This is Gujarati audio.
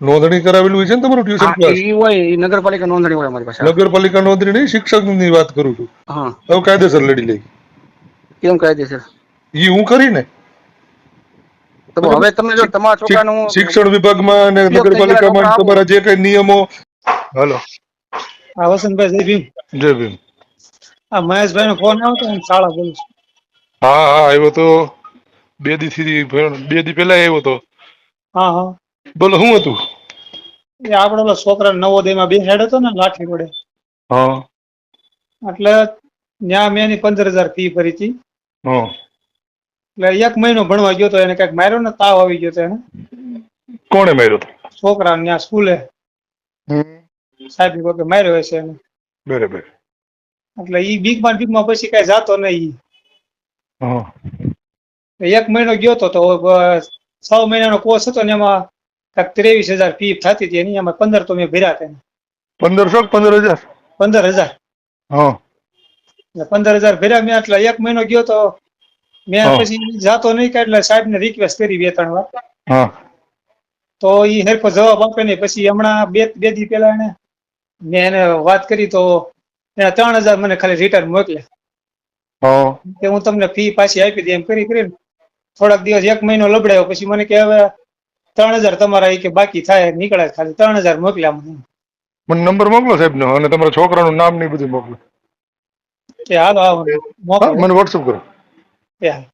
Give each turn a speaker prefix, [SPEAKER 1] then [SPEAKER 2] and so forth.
[SPEAKER 1] નોંધણી કરાવેલું હોય છે ને તમારું ટ્યુશન ક્લાસ
[SPEAKER 2] એ હોય નગરપાલિકા નોંધણી હોય અમારી પાસે.
[SPEAKER 1] નગરપાલિકા નોંધણી નહીં શિક્ષકની વાત કરું છું.
[SPEAKER 2] હા.
[SPEAKER 1] હવે કાયદેસર લડી લઈ
[SPEAKER 2] કેમ કાયદેસર?
[SPEAKER 1] એ હું કરીને
[SPEAKER 2] તો હવે તમે જો તમારા છોકરાનું
[SPEAKER 1] શિક્ષણ વિભાગમાં અને નગરપાલિકામાં તમારા જે કઈ નિયમો હાલો.
[SPEAKER 3] આ વસંતભાઈ જય ભીમ.
[SPEAKER 1] જય ભીમ.
[SPEAKER 3] આ મહેશભાઈ નો ફોન આવતો હું શાળા બોલું છું.
[SPEAKER 1] હા હા આવ્યો તો. બે દી થી બે દી પહેલા આવ્યો તો.
[SPEAKER 3] હા હા.
[SPEAKER 1] બોલો શું હતું?
[SPEAKER 3] એ આપણે ઓલા છોકરા નવોદયમાં માં હેડ હતો ને લાઠી વડે.
[SPEAKER 1] હા.
[SPEAKER 3] એટલે ત્યાં મેં એની પંદર હજાર ફી ભરી હતી.
[SPEAKER 1] હા.
[SPEAKER 3] એટલે એક મહિનો ભણવા ગયો તો એને કંઈક માર્યો ને તાવ આવી ગયો તો એને.
[SPEAKER 1] કોણે માર્યો હતો
[SPEAKER 3] છોકરા ત્યાં સ્કૂલે. સાહેબ વખતે માર્યો હશે એને.
[SPEAKER 1] બરાબર.
[SPEAKER 3] એટલે ઈ બીકમાં બીકમાં પછી કઈ જાતો નહીં.
[SPEAKER 1] હા.
[SPEAKER 3] એક મહિનો ગયો તો છ મહિનાનો કોર્સ હતો ને એમાં ત્રેવીસ હજાર ફી થતી હતી એની એમાં પંદર તો મેં ભર્યા હતા
[SPEAKER 1] પંદરસો કે પંદર હજાર
[SPEAKER 3] પંદર હજાર
[SPEAKER 1] હા
[SPEAKER 3] પંદર હજાર ભર્યા મેં એટલે એક મહિનો ગયો તો મેં પછી જાતો નહીં કાઢ એટલે સાહેબ ને રિક્વેસ્ટ કરી બે ત્રણ વાર તો એ હેરફો જવાબ આપે નહીં પછી હમણાં બે બે દી પેલા એને મેં એને વાત કરી તો એને ત્રણ હજાર મને ખાલી રિટર્ન મોકલ્યા
[SPEAKER 1] હા
[SPEAKER 3] કે હું તમને ફી પાછી આપી દઈ એમ કરી કરીને થોડાક દિવસ એક મહિનો લબડાયો પછી મને કે હવે ત્રણ હજાર તમારા કે બાકી થાય નીકળે ખાલી ત્રણ હજાર મોકલ્યા મને
[SPEAKER 1] મને નંબર મોકલો સાહેબ નો અને તમારા છોકરાનું નામ ને બધું મોકલો.
[SPEAKER 3] કે હાલો આવો
[SPEAKER 1] મને વોટ્સઅપ કરો.
[SPEAKER 3] એ હાલો.